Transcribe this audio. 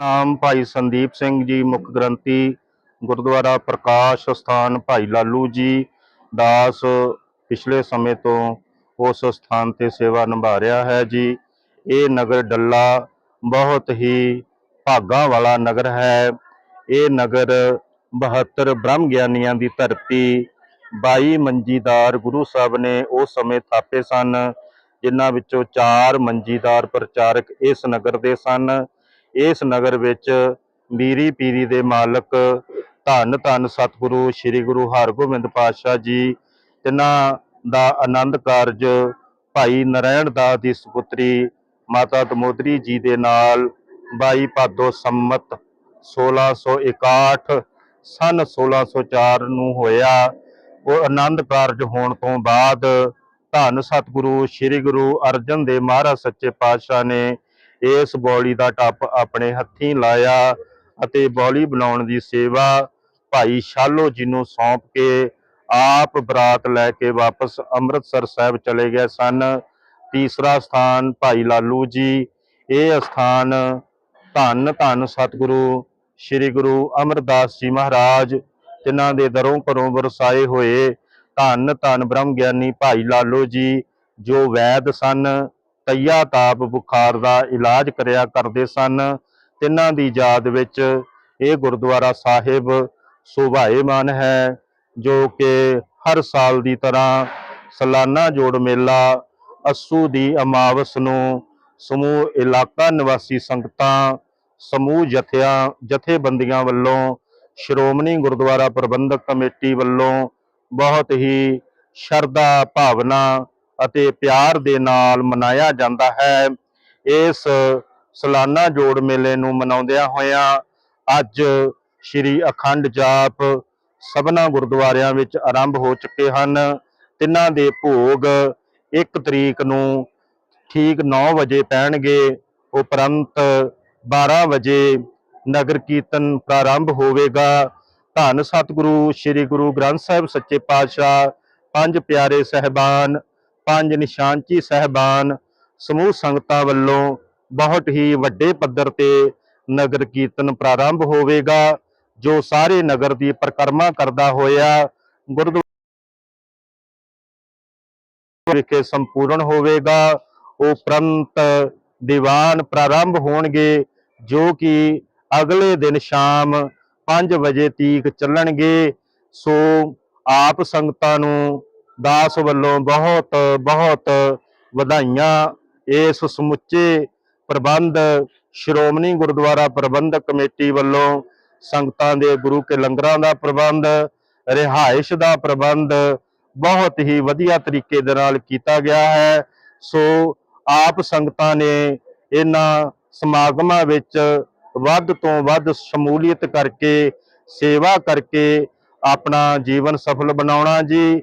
ਨਾਮ ਭਾਈ ਸੰਦੀਪ ਸਿੰਘ ਜੀ, ਮੁੱਖ ਗ੍ਰੰਥੀ ਗੁਰਦੁਆਰਾ ਪ੍ਰਕਾਸ਼ ਸਥਾਨ ਭਾਈ ਲਾਲੂ ਜੀ ਦਾਸ ਪਿਛਲੇ ਸਮੇਂ ਤੋਂ ਉਸ ਸਥਾਨ ਤੇ ਸੇਵਾ ਨਿਭਾ ਰਿਹਾ ਹੈ ਜੀ। ਇਹ ਨਗਰ ਡੱਲਾ ਬਹੁਤ ਹੀ ਭਾਗਾਂ ਵਾਲਾ ਨਗਰ ਹੈ। ਇਹ ਨਗਰ 72 ਬ੍ਰਹਮ ਗਿਆਨੀਆਂ ਦੀ ਧਰਤੀ 22 ਮੰਜੀਦਾਰ ਗੁਰੂ ਸਾਹਿਬ ਨੇ ਉਸ ਸਮੇਂ ਥਾਪੇ ਸਨ, ਜਿਨ੍ਹਾਂ ਵਿੱਚੋਂ ਚਾਰ ਮੰਜੀਦਾਰ ਪ੍ਰਚਾਰਕ ਇਸ ਨਗਰ ਦੇ ਸਨ। ਇਸ ਨਗਰ ਵਿੱਚ ਮੀਰੀ ਪੀਰੀ ਦੇ ਮਾਲਕ ਧੰਨ ਧੰਨ ਸਤਿਗੁਰੂ ਸ੍ਰੀ ਗੁਰੂ ਹਰਗੋਬਿੰਦ ਪਾਤਸ਼ਾਹ ਜੀ ਤਿਨਾਂ ਦਾ ਆਨੰਦ ਕਾਰਜ ਭਾਈ ਨਰੈਣ ਦਾਸ ਦੀ ਸੁਪੁੱਤਰੀ ਮਾਤਾ ਦਮੋਦਰੀ ਜੀ ਦੇ ਨਾਲ 22 ਭਾਦੋ ਸੰਮਤ 1661 ਸਨ 1604 ਨੂੰ ਹੋਇਆ। ਉਹ ਆਨੰਦ ਕਾਰਜ ਹੋਣ ਤੋਂ ਬਾਅਦ ਧੰਨ ਸਤਿਗੁਰੂ ਸ੍ਰੀ ਗੁਰੂ ਅਰਜਨ ਦੇਵ ਮਹਾਰਾਜ ਸੱਚੇ ਪਾਤਸ਼ਾਹ ਨੇ ਇਸ ਬੌਲੀ ਦਾ ਟੱਪ ਆਪਣੇ ਹੱਥੀਂ ਲਾਇਆ ਅਤੇ ਬੌਲੀ ਬਣਾਉਣ ਦੀ ਸੇਵਾ ਭਾਈ ਸ਼ਾਲੋ ਜੀ ਨੂੰ ਸੌਂਪ ਕੇ ਆਪ ਬਰਾਤ ਲੈ ਕੇ ਵਾਪਸ ਅੰਮ੍ਰਿਤਸਰ ਸਾਹਿਬ ਚਲੇ ਗਏ ਸਨ। ਤੀਸਰਾ ਸਥਾਨ ਭਾਈ ਲਾਲੂ ਜੀ। ਇਹ ਸਥਾਨ ਧੰਨ ਧੰਨ ਸਤਿਗੁਰੂ, ਸ੍ਰੀ ਗੁਰੂ ਅਮਰਦਾਸ ਜੀ ਮਹਾਰਾਜ, ਜਿਨ੍ਹਾਂ ਦੇ ਦਰੋਂ ਘਰੋਂ ਵਰਸਾਏ ਹੋਏ ਧੰਨ ਧੰਨ ਬ੍ਰਹਮ ਗਿਆਨੀ ਭਾਈ ਲਾਲੋ ਜੀ, ਜੋ ਵੈਦ ਸਨ। ਤਈਆ ਤਾਪ ਬੁਖਾਰ ਦਾ ਇਲਾਜ ਕਰਿਆ ਕਰਦੇ ਸਨ। ਤਿੰਨਾਂ ਦੀ ਯਾਦ ਵਿੱਚ ਇਹ ਗੁਰਦੁਆਰਾ ਸਾਹਿਬ ਸੁਭਾਏਮਾਨ ਹੈ, ਜੋ ਕਿ ਹਰ ਸਾਲ ਦੀ ਤਰ੍ਹਾਂ ਸਾਲਾਨਾ ਜੋੜ ਮੇਲਾ ਅਸੂ ਦੀ ਅਮਾਵਸ ਨੂੰ ਸਮੂਹ ਇਲਾਕਾ ਨਿਵਾਸੀ ਸੰਗਤਾਂ, ਸਮੂਹ ਜਥਿਆਂ, ਜਥੇਬੰਦੀਆਂ ਵੱਲੋਂ, ਸ਼੍ਰੋਮਣੀ ਗੁਰਦੁਆਰਾ ਪ੍ਰਬੰਧਕ ਕਮੇਟੀ ਵੱਲੋਂ ਬਹੁਤ ਹੀ ਸ਼ਰਧਾ ਭਾਵਨਾ ਅਤੇ ਪਿਆਰ ਦੇ ਨਾਲ ਮਨਾਇਆ ਜਾਂਦਾ ਹੈ। ਇਸ ਸਾਲਾਨਾ ਜੋੜ ਮੇਲੇ ਨੂੰ ਮਨਾਉਂਦਿਆਂ ਹੋਇਆਂ ਅੱਜ ਸ੍ਰੀ ਅਖੰਡ ਜਾਪ ਸਭਨਾ ਗੁਰਦੁਆਰਿਆਂ ਵਿੱਚ ਆਰੰਭ ਹੋ ਚੁੱਕੇ ਹਨ। ਤਿੰਨਾਂ ਦੇ ਭੋਗ 1 ਤਰੀਕ ਨੂੰ ਠੀਕ 9 ਵਜੇ ਪੈਣਗੇ। ਉਪਰੰਤ 12 ਵਜੇ ਨਗਰ ਕੀਰਤਨ ਪ੍ਰਾਰੰਭ ਹੋਵੇਗਾ। ਧੰਨ ਸਤਿਗੁਰੂ, ਸ੍ਰੀ ਗੁਰੂ ਗ੍ਰੰਥ ਸਾਹਿਬ ਸੱਚੇ ਪਾਤਸ਼ਾਹ, ਪੰਜ ਪਿਆਰੇ ਸਹਿਬਾਨ ਪੰਜ ਨਿਸ਼ਾਨਚੀ ਸਹਿਬਾਨ ਸਮੂਹ ਸੰਗਤਾਂ ਵੱਲੋਂ ਬਹੁਤ ਹੀ ਵੱਡੇ ਪੱਧਰ ਤੇ ਨਗਰ ਕੀਰਤਨ ਪ੍ਰਾਰੰਭ ਹੋਵੇਗਾ, ਜੋ ਸਾਰੇ ਨਗਰ ਦੀ ਪਰਿਕਰਮਾ ਕਰਦਾ ਹੋਇਆ ਗੁਰਦੁਆਰਾ ਵਿਖੇ ਸੰਪੂਰਨ ਹੋਵੇਗਾ। ਉਪਰੰਤ ਦੀਵਾਨ ਪ੍ਰਾਰੰਭ ਹੋਣਗੇ, ਜੋ ਕਿ ਅਗਲੇ ਦਿਨ ਸ਼ਾਮ 5 ਵਜੇ ਤੀਕ ਚੱਲਣਗੇ। ਸੋ ਆਪ ਸੰਗਤਾਂ ਨੂੰ ਦਾਸ ਵੱਲੋਂ ਬਹੁਤ ਬਹੁਤ ਵਧਾਈਆਂ। ਇਸ ਸਮੁੱਚੇ ਪ੍ਰਬੰਧ, ਸ਼੍ਰੋਮਣੀ ਗੁਰਦੁਆਰਾ ਪ੍ਰਬੰਧਕ ਕਮੇਟੀ ਵੱਲੋਂ ਸੰਗਤਾਂ ਦੇ ਗੁਰੂ ਕੇ ਲੰਗਰਾਂ ਦਾ ਪ੍ਰਬੰਧ, ਰਿਹਾਇਸ਼ ਦਾ ਪ੍ਰਬੰਧ ਬਹੁਤ ਹੀ ਵਧੀਆ ਤਰੀਕੇ ਦੇ ਨਾਲ ਕੀਤਾ ਗਿਆ ਹੈ। ਸੋ ਆਪ ਸੰਗਤਾਂ ਨੇ ਇਹਨਾਂ ਸਮਾਗਮਾਂ ਵਿੱਚ ਵੱਧ ਤੋਂ ਵੱਧ ਸ਼ਮੂਲੀਅਤ ਕਰਕੇ, ਸੇਵਾ ਕਰਕੇ ਆਪਣਾ ਜੀਵਨ ਸਫਲ ਬਣਾਉਣਾ ਜੀ।